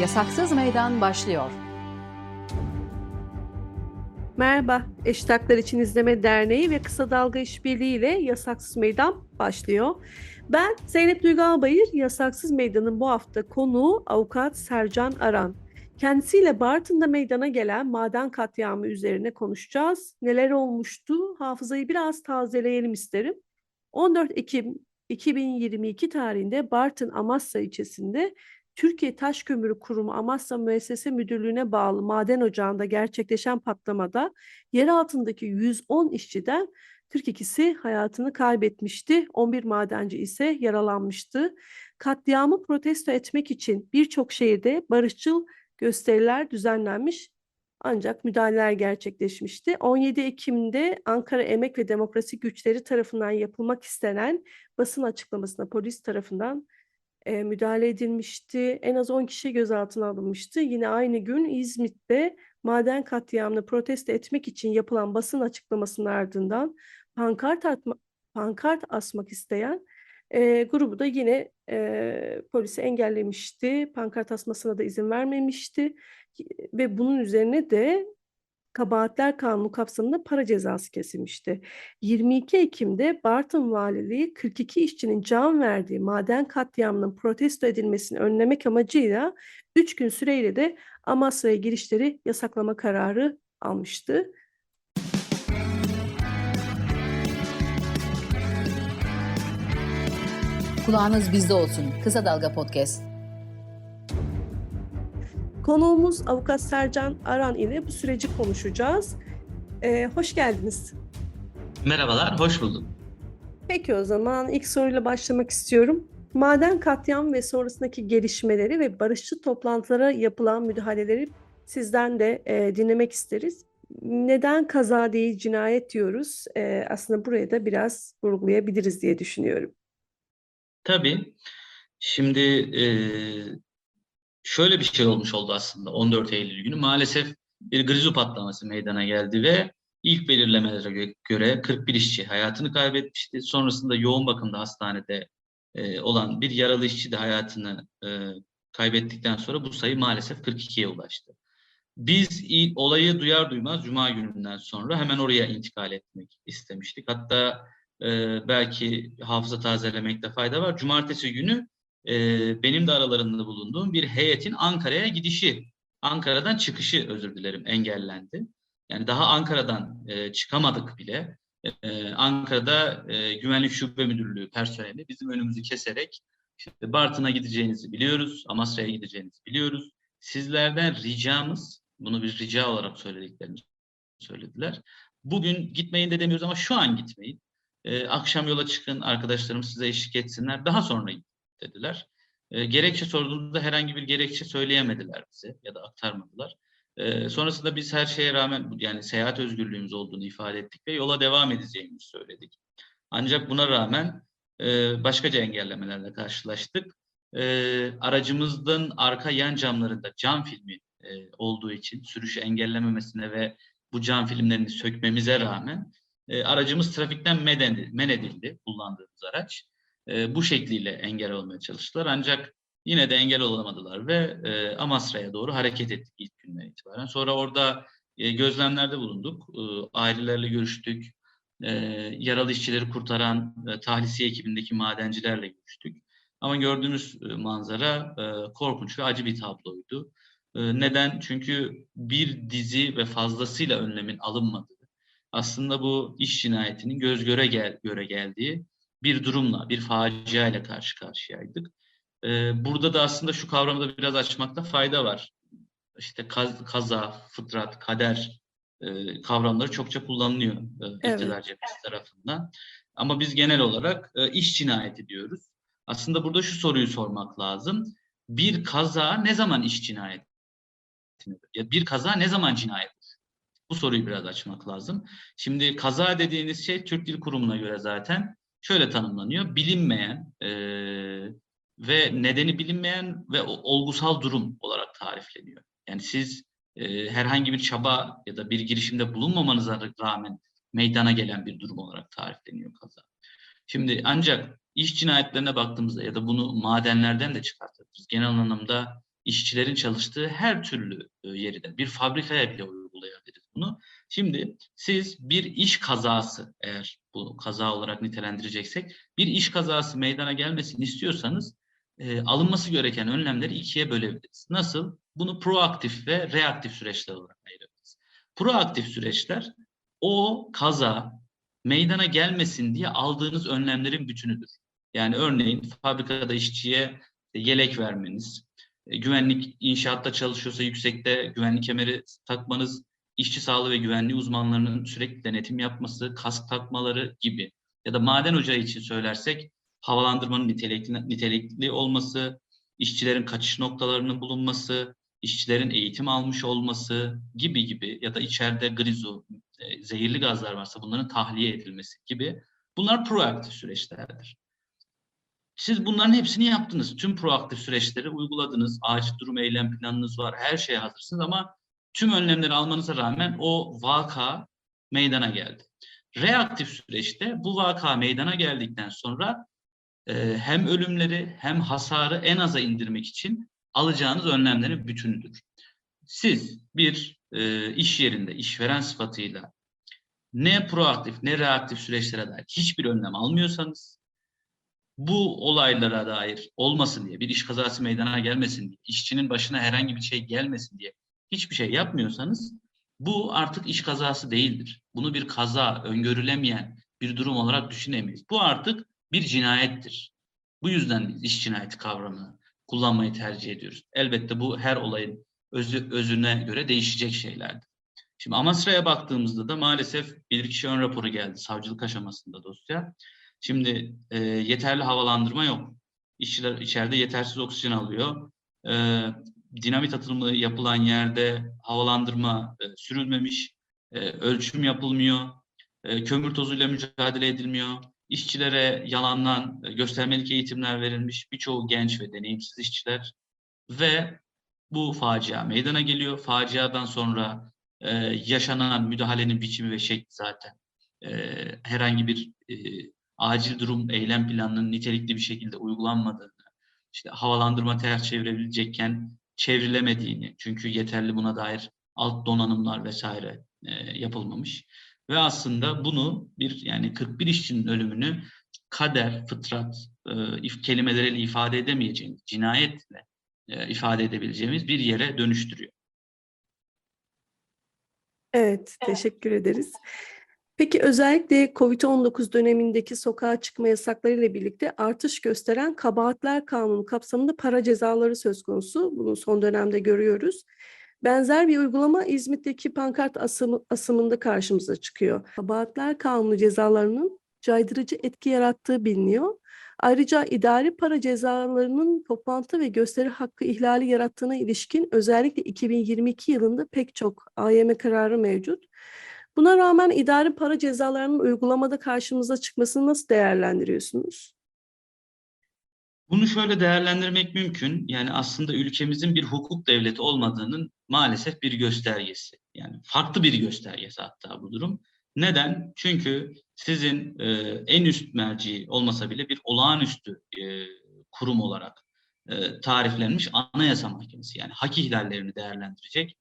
Yasaksız Meydan başlıyor. Merhaba, Eşit Haklar İçin İzleme Derneği ve Kısa Dalga İşbirliği ile Yasaksız Meydan başlıyor. Ben Zeynep Duygu Bayır, Yasaksız Meydan'ın bu hafta konuğu avukat Sercan Aran. Kendisiyle Bartın'da meydana gelen maden katliamı üzerine konuşacağız. Neler olmuştu? Hafızayı biraz tazeleyelim isterim. 14 Ekim 2022 tarihinde Bartın Amasya ilçesinde Türkiye Taş Kömürü Kurumu Amasya Müessese Müdürlüğü'ne bağlı maden ocağında gerçekleşen patlamada yer altındaki 110 işçiden 42'si hayatını kaybetmişti. 11 madenci ise yaralanmıştı. Katliamı protesto etmek için birçok şehirde barışçıl gösteriler düzenlenmiş ancak müdahaleler gerçekleşmişti. 17 Ekim'de Ankara Emek ve Demokrasi Güçleri tarafından yapılmak istenen basın açıklamasına polis tarafından e, müdahale edilmişti. En az 10 kişi gözaltına alınmıştı. Yine aynı gün İzmit'te maden katliamını protesto etmek için yapılan basın açıklamasının ardından pankart, atma, pankart asmak isteyen e, grubu da yine e, polisi engellemişti. Pankart asmasına da izin vermemişti. Ve bunun üzerine de Kabahatler Kanunu kapsamında para cezası kesilmişti. 22 Ekim'de Bartın Valiliği 42 işçinin can verdiği maden katliamının protesto edilmesini önlemek amacıyla 3 gün süreyle de Amasra'ya girişleri yasaklama kararı almıştı. Kulağınız bizde olsun. Kısa Dalga Podcast. Konuğumuz avukat Sercan Aran ile bu süreci konuşacağız. Ee, hoş geldiniz. Merhabalar, hoş buldum. Peki o zaman ilk soruyla başlamak istiyorum. Maden katliam ve sonrasındaki gelişmeleri ve barışçı toplantılara yapılan müdahaleleri sizden de e, dinlemek isteriz. Neden kaza değil cinayet diyoruz? E, aslında buraya da biraz vurgulayabiliriz diye düşünüyorum. Tabii. Şimdi e, şöyle bir şey olmuş oldu aslında 14 Eylül günü. Maalesef bir grizu patlaması meydana geldi ve ilk belirlemelere göre 41 işçi hayatını kaybetmişti. Sonrasında yoğun bakımda hastanede e, olan bir yaralı işçi de hayatını e, kaybettikten sonra bu sayı maalesef 42'ye ulaştı. Biz olayı duyar duymaz Cuma gününden sonra hemen oraya intikal etmek istemiştik. Hatta e, belki hafıza tazelemekte fayda var. Cumartesi günü e, benim de aralarında bulunduğum bir heyetin Ankara'ya gidişi, Ankara'dan çıkışı özür dilerim engellendi. Yani daha Ankara'dan e, çıkamadık bile. E, Ankara'da e, Güvenlik Şube Müdürlüğü personeli bizim önümüzü keserek işte Bartın'a gideceğinizi biliyoruz, Amasra'ya gideceğinizi biliyoruz. Sizlerden ricamız, bunu bir rica olarak söylediklerini söylediler. Bugün gitmeyin de demiyoruz ama şu an gitmeyin. E, akşam yola çıkın, arkadaşlarım size eşlik etsinler. Daha sonra dediler. E, gerekçe sorduğumuzda herhangi bir gerekçe söyleyemediler bize ya da aktarmadılar. E, sonrasında biz her şeye rağmen yani seyahat özgürlüğümüz olduğunu ifade ettik ve yola devam edeceğimizi söyledik. Ancak buna rağmen e, başkaca engellemelerle karşılaştık. E, aracımızın arka yan camlarında cam filmi e, olduğu için sürüşü engellememesine ve bu cam filmlerini sökmemize rağmen e, aracımız trafikten men edildi kullandığımız araç. E, bu şekliyle engel olmaya çalıştılar ancak yine de engel olamadılar ve e, Amasra'ya doğru hareket ettik ilk günden itibaren. Sonra orada e, gözlemlerde bulunduk, e, ailelerle görüştük, e, yaralı işçileri kurtaran e, tahlisiye ekibindeki madencilerle görüştük. Ama gördüğümüz e, manzara e, korkunç ve acı bir tabloydu. E, neden? Çünkü bir dizi ve fazlasıyla önlemin alınmadığı, aslında bu iş cinayetinin göz göre gel göre geldiği bir durumla, bir facia ile karşı karşıyaydık. Ee, burada da aslında şu kavramı da biraz açmakta fayda var. İşte kaz, kaza, fıtrat, kader e, kavramları çokça kullanılıyor e, iktidar cephesi tarafından. Ama biz genel olarak e, iş cinayeti diyoruz. Aslında burada şu soruyu sormak lazım. Bir kaza ne zaman iş cinayeti? Ya bir kaza ne zaman cinayet? Bu soruyu biraz açmak lazım. Şimdi kaza dediğiniz şey Türk Dil Kurumu'na göre zaten şöyle tanımlanıyor. Bilinmeyen e, ve nedeni bilinmeyen ve olgusal durum olarak tarifleniyor. Yani siz e, herhangi bir çaba ya da bir girişimde bulunmamanıza rağmen meydana gelen bir durum olarak tarifleniyor kaza. Şimdi ancak iş cinayetlerine baktığımızda ya da bunu madenlerden de çıkartabiliriz. Genel anlamda işçilerin çalıştığı her türlü e, yeride bir fabrikaya bile uygulayabiliriz bunu. Şimdi siz bir iş kazası eğer bu kaza olarak nitelendireceksek bir iş kazası meydana gelmesini istiyorsanız e, alınması gereken önlemleri ikiye bölebiliriz. Nasıl? Bunu proaktif ve reaktif süreçler olarak ayırabiliriz. Proaktif süreçler o kaza meydana gelmesin diye aldığınız önlemlerin bütünüdür. Yani örneğin fabrikada işçiye yelek vermeniz, e, güvenlik inşaatta çalışıyorsa yüksekte güvenlik kemeri takmanız, işçi sağlığı ve güvenliği uzmanlarının sürekli denetim yapması, kask takmaları gibi. Ya da maden ocağı için söylersek havalandırmanın nitelikli, nitelikli olması, işçilerin kaçış noktalarının bulunması, işçilerin eğitim almış olması gibi gibi ya da içeride grizu, e, zehirli gazlar varsa bunların tahliye edilmesi gibi bunlar proaktif süreçlerdir. Siz bunların hepsini yaptınız. Tüm proaktif süreçleri uyguladınız. Acil durum eylem planınız var. Her şeye hazırsınız ama tüm önlemleri almanıza rağmen o vaka meydana geldi. Reaktif süreçte bu vaka meydana geldikten sonra e, hem ölümleri hem hasarı en aza indirmek için alacağınız önlemlerin bütünüdür. Siz bir e, iş yerinde işveren sıfatıyla ne proaktif ne reaktif süreçlere dair hiçbir önlem almıyorsanız bu olaylara dair olmasın diye, bir iş kazası meydana gelmesin diye, işçinin başına herhangi bir şey gelmesin diye hiçbir şey yapmıyorsanız bu artık iş kazası değildir. Bunu bir kaza, öngörülemeyen bir durum olarak düşünemeyiz. Bu artık bir cinayettir. Bu yüzden biz iş cinayeti kavramını kullanmayı tercih ediyoruz. Elbette bu her olayın özü, özüne göre değişecek şeylerdir. Şimdi Amasra'ya baktığımızda da maalesef bilirkişi ön raporu geldi savcılık aşamasında dosya. Şimdi e, yeterli havalandırma yok. İşçiler içeride yetersiz oksijen alıyor. E, dinamit atılımı yapılan yerde havalandırma e, sürülmemiş, e, ölçüm yapılmıyor, e, kömür tozuyla mücadele edilmiyor. İşçilere yalandan e, göstermelik eğitimler verilmiş birçoğu genç ve deneyimsiz işçiler ve bu facia meydana geliyor. Faciadan sonra e, yaşanan müdahalenin biçimi ve şekli zaten e, herhangi bir e, acil durum eylem planının nitelikli bir şekilde uygulanmadığını, işte havalandırma ters çevirebilecekken çevrilemediğini, çünkü yeterli buna dair alt donanımlar vesaire e, yapılmamış. Ve aslında bunu bir yani 41 işçinin ölümünü kader, fıtrat e, if, kelimeleriyle ifade edemeyeceğimiz, cinayetle e, ifade edebileceğimiz bir yere dönüştürüyor. Evet, teşekkür ederiz. Peki özellikle COVID-19 dönemindeki sokağa çıkma yasaklarıyla birlikte artış gösteren kabahatler kanunu kapsamında para cezaları söz konusu. Bunu son dönemde görüyoruz. Benzer bir uygulama İzmit'teki pankart asımı, asımında karşımıza çıkıyor. Kabahatler kanunu cezalarının caydırıcı etki yarattığı biliniyor. Ayrıca idari para cezalarının toplantı ve gösteri hakkı ihlali yarattığına ilişkin özellikle 2022 yılında pek çok AYM kararı mevcut. Buna rağmen idari para cezalarının uygulamada karşımıza çıkmasını nasıl değerlendiriyorsunuz? Bunu şöyle değerlendirmek mümkün. Yani aslında ülkemizin bir hukuk devleti olmadığının maalesef bir göstergesi. Yani farklı bir göstergesi hatta bu durum. Neden? Çünkü sizin e, en üst merci olmasa bile bir olağanüstü e, kurum olarak e, tariflenmiş Anayasa Mahkemesi yani hak ihlallerini değerlendirecek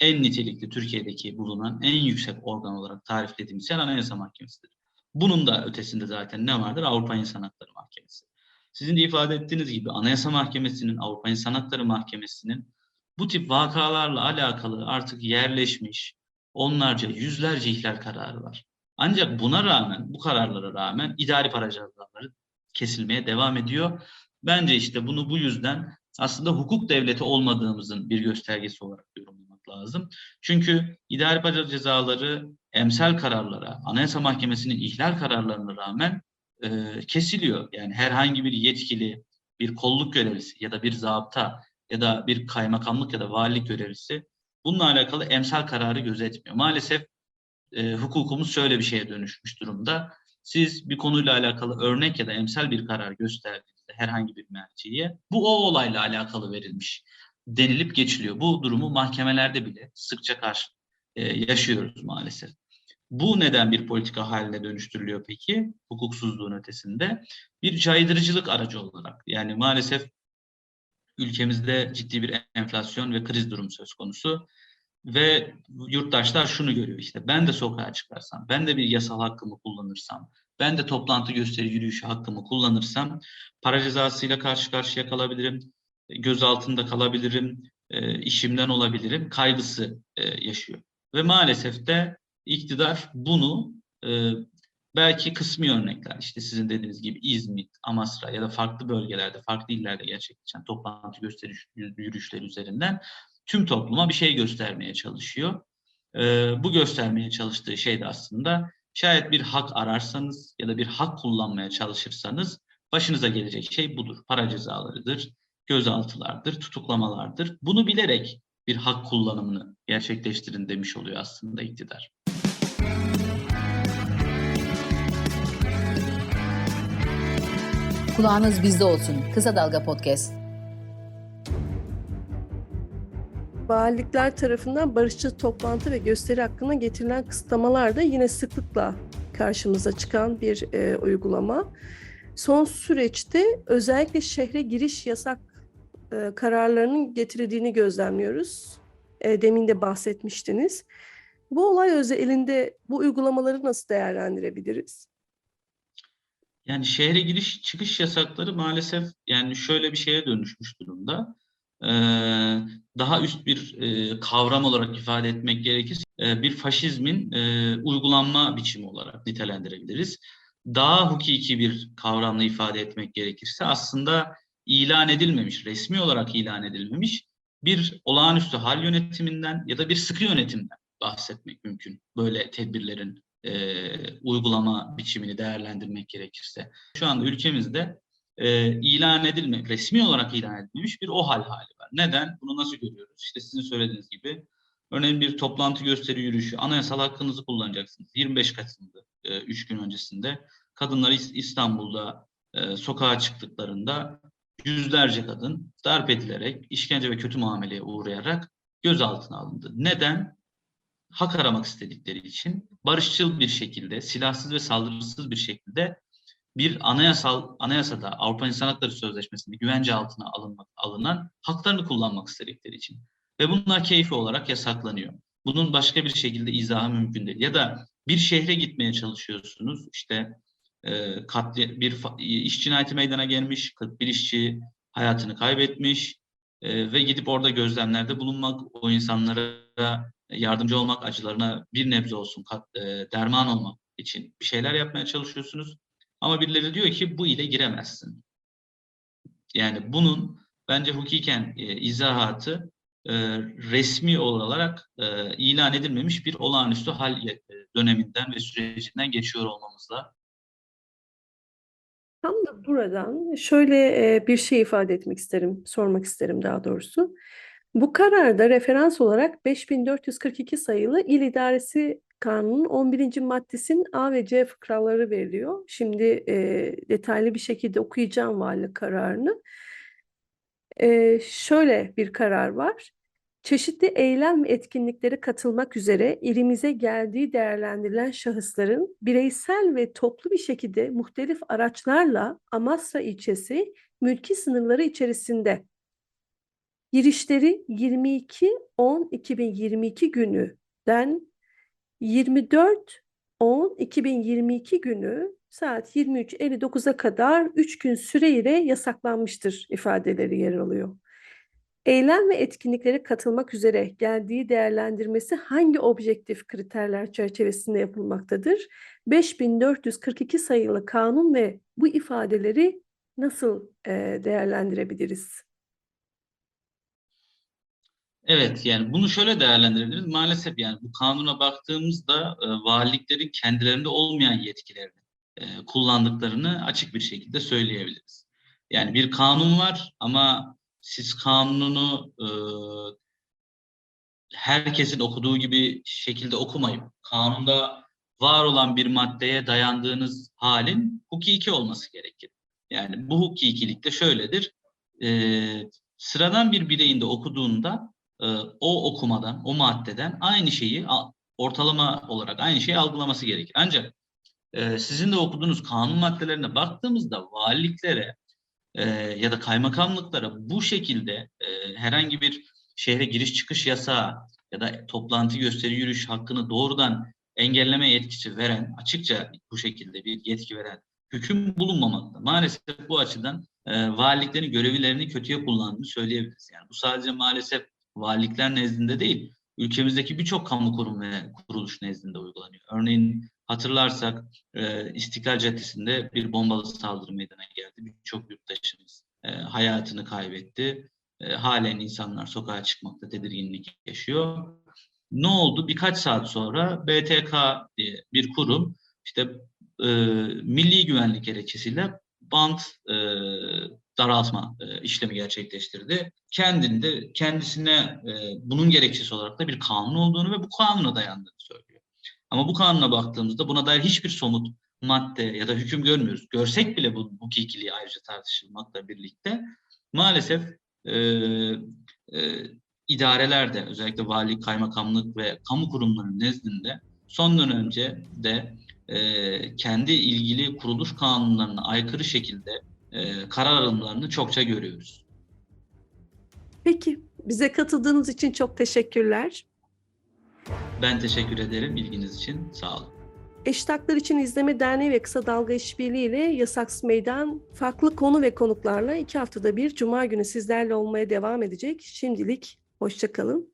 en nitelikli Türkiye'deki bulunan en yüksek organ olarak tariflediğimiz yer Anayasa Mahkemesi'dir. Bunun da ötesinde zaten ne vardır? Avrupa İnsan Hakları Mahkemesi. Sizin de ifade ettiğiniz gibi Anayasa Mahkemesi'nin, Avrupa İnsan Hakları Mahkemesi'nin bu tip vakalarla alakalı artık yerleşmiş onlarca, yüzlerce ihlal kararı var. Ancak buna rağmen, bu kararlara rağmen idari para cezaları kesilmeye devam ediyor. Bence işte bunu bu yüzden aslında hukuk devleti olmadığımızın bir göstergesi olarak yorumlamak lazım. Çünkü idari cezaları emsal kararlara, Anayasa Mahkemesi'nin ihlal kararlarına rağmen e, kesiliyor. Yani herhangi bir yetkili, bir kolluk görevlisi ya da bir zabıta ya da bir kaymakamlık ya da valilik görevlisi bununla alakalı emsal kararı gözetmiyor. Maalesef e, hukukumuz şöyle bir şeye dönüşmüş durumda. Siz bir konuyla alakalı örnek ya da emsal bir karar gösterdiğinizde herhangi bir merciye bu o olayla alakalı verilmiş denilip geçiliyor. Bu durumu mahkemelerde bile sıkça karşı e, yaşıyoruz maalesef. Bu neden bir politika haline dönüştürülüyor peki? Hukuksuzluğun ötesinde. Bir caydırıcılık aracı olarak. Yani maalesef ülkemizde ciddi bir enflasyon ve kriz durumu söz konusu. Ve yurttaşlar şunu görüyor işte ben de sokağa çıkarsam, ben de bir yasal hakkımı kullanırsam, ben de toplantı gösteri yürüyüşü hakkımı kullanırsam para cezasıyla karşı karşıya kalabilirim, gözaltında kalabilirim, e, işimden olabilirim kaygısı e, yaşıyor. Ve maalesef de iktidar bunu e, belki kısmi örnekler işte sizin dediğiniz gibi İzmit, Amasra ya da farklı bölgelerde, farklı illerde gerçekleşen toplantı gösteri yürüyüşleri üzerinden tüm topluma bir şey göstermeye çalışıyor. Ee, bu göstermeye çalıştığı şey de aslında şayet bir hak ararsanız ya da bir hak kullanmaya çalışırsanız başınıza gelecek şey budur. Para cezalarıdır, gözaltılardır, tutuklamalardır. Bunu bilerek bir hak kullanımını gerçekleştirin demiş oluyor aslında iktidar. Kulağınız bizde olsun. Kısa Dalga Podcast. Valilikler tarafından barışçıl toplantı ve gösteri hakkına getirilen kısıtlamalar da yine sıklıkla karşımıza çıkan bir e, uygulama. Son süreçte özellikle şehre giriş yasak e, kararlarının getirildiğini gözlemliyoruz. E, demin de bahsetmiştiniz. Bu olay özelinde bu uygulamaları nasıl değerlendirebiliriz? Yani şehre giriş çıkış yasakları maalesef yani şöyle bir şeye dönüşmüş durumda. Ee, daha üst bir e, kavram olarak ifade etmek gerekirse e, bir faşizmin e, uygulanma biçimi olarak nitelendirebiliriz. Daha hukuki bir kavramla ifade etmek gerekirse aslında ilan edilmemiş, resmi olarak ilan edilmemiş bir olağanüstü hal yönetiminden ya da bir sıkı yönetimden bahsetmek mümkün. Böyle tedbirlerin e, uygulama biçimini değerlendirmek gerekirse. Şu anda ülkemizde e, ilan edilme, resmi olarak ilan edilmemiş bir o hal hali var. Neden? Bunu nasıl görüyoruz? İşte sizin söylediğiniz gibi örneğin bir toplantı gösteri yürüyüşü, anayasal hakkınızı kullanacaksınız. 25 Kasım'da, 3 gün öncesinde kadınlar İstanbul'da e, sokağa çıktıklarında yüzlerce kadın darp edilerek, işkence ve kötü muameleye uğrayarak gözaltına alındı. Neden? hak aramak istedikleri için barışçıl bir şekilde, silahsız ve saldırısız bir şekilde bir anayasal anayasada Avrupa İnsan Hakları Sözleşmesi'nde güvence altına alınmak, alınan haklarını kullanmak istedikleri için. Ve bunlar keyfi olarak yasaklanıyor. Bunun başka bir şekilde izahı mümkün değil. Ya da bir şehre gitmeye çalışıyorsunuz. İşte e, katli, bir iş cinayeti meydana gelmiş, 41 işçi hayatını kaybetmiş e, ve gidip orada gözlemlerde bulunmak, o insanlara yardımcı olmak, acılarına bir nebze olsun e, derman olmak için bir şeyler yapmaya çalışıyorsunuz. Ama birileri diyor ki bu ile giremezsin. Yani bunun bence hukuken e, izahatı resmi olarak ilan edilmemiş bir olağanüstü hal döneminden ve sürecinden geçiyor olmamızla. Tam da buradan şöyle bir şey ifade etmek isterim, sormak isterim daha doğrusu. Bu kararda referans olarak 5442 sayılı İl İdaresi Kanunu'nun 11. maddesinin A ve C fıkraları veriliyor. Şimdi e, detaylı bir şekilde okuyacağım vali kararını. E, şöyle bir karar var. Çeşitli eylem ve etkinliklere katılmak üzere ilimize geldiği değerlendirilen şahısların bireysel ve toplu bir şekilde muhtelif araçlarla Amasra ilçesi mülki sınırları içerisinde girişleri 22-10-2022 günüden 24-10-2022 günü saat 23.59'a kadar 3 gün süreyle yasaklanmıştır ifadeleri yer alıyor. Eylem ve etkinliklere katılmak üzere geldiği değerlendirmesi hangi objektif kriterler çerçevesinde yapılmaktadır? 5442 sayılı kanun ve bu ifadeleri nasıl e, değerlendirebiliriz? Evet yani bunu şöyle değerlendirebiliriz. Maalesef yani bu kanuna baktığımızda e, valiliklerin kendilerinde olmayan yetkilerini e, kullandıklarını açık bir şekilde söyleyebiliriz. Yani bir kanun var ama siz kanunu e, herkesin okuduğu gibi şekilde okumayıp kanunda var olan bir maddeye dayandığınız halin hukuki olması gerekir. Yani bu hukukilik de şöyledir. E, sıradan bir bireyin de okuduğunda e, o okumadan, o maddeden aynı şeyi ortalama olarak aynı şeyi algılaması gerekir. Ancak e, sizin de okuduğunuz kanun maddelerine baktığımızda valiliklere e, ya da kaymakamlıklara bu şekilde e, herhangi bir şehre giriş çıkış yasağı ya da toplantı gösteri yürüyüş hakkını doğrudan engelleme yetkisi veren, açıkça bu şekilde bir yetki veren hüküm bulunmamakta. Maalesef bu açıdan e, valiliklerin görevlerini kötüye kullandığını söyleyebiliriz. Yani bu sadece maalesef valilikler nezdinde değil, ülkemizdeki birçok kamu kurum ve kuruluş nezdinde uygulanıyor. Örneğin hatırlarsak e, İstiklal Caddesi'nde bir bombalı saldırı meydana geldi. Birçok yurttaşımız e, hayatını kaybetti. E, halen insanlar sokağa çıkmakta tedirginlik yaşıyor. Ne oldu? Birkaç saat sonra BTK diye bir kurum işte e, milli güvenlik gerekçesiyle bant e, daraltma e, işlemi gerçekleştirdi. Kendinde kendisine e, bunun gerekçesi olarak da bir kanun olduğunu ve bu kanuna dayandığını söylüyor. Ama bu kanuna baktığımızda buna dair hiçbir somut madde ya da hüküm görmüyoruz. Görsek bile bu hukukiliği ayrıca tartışılmakla birlikte maalesef e, e, idarelerde özellikle valilik, kaymakamlık ve kamu kurumlarının nezdinde son dönemde de e, kendi ilgili kuruluş kanunlarına aykırı şekilde e, karar alımlarını çokça görüyoruz. Peki, bize katıldığınız için çok teşekkürler. Ben teşekkür ederim ilginiz için. Sağ olun. Eşit Haklar İçin İzleme Derneği ve Kısa Dalga İşbirliği ile Yasaksız Meydan farklı konu ve konuklarla iki haftada bir Cuma günü sizlerle olmaya devam edecek. Şimdilik hoşçakalın.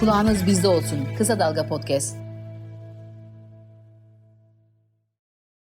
Kulağınız bizde olsun. Kısa Dalga Podcast.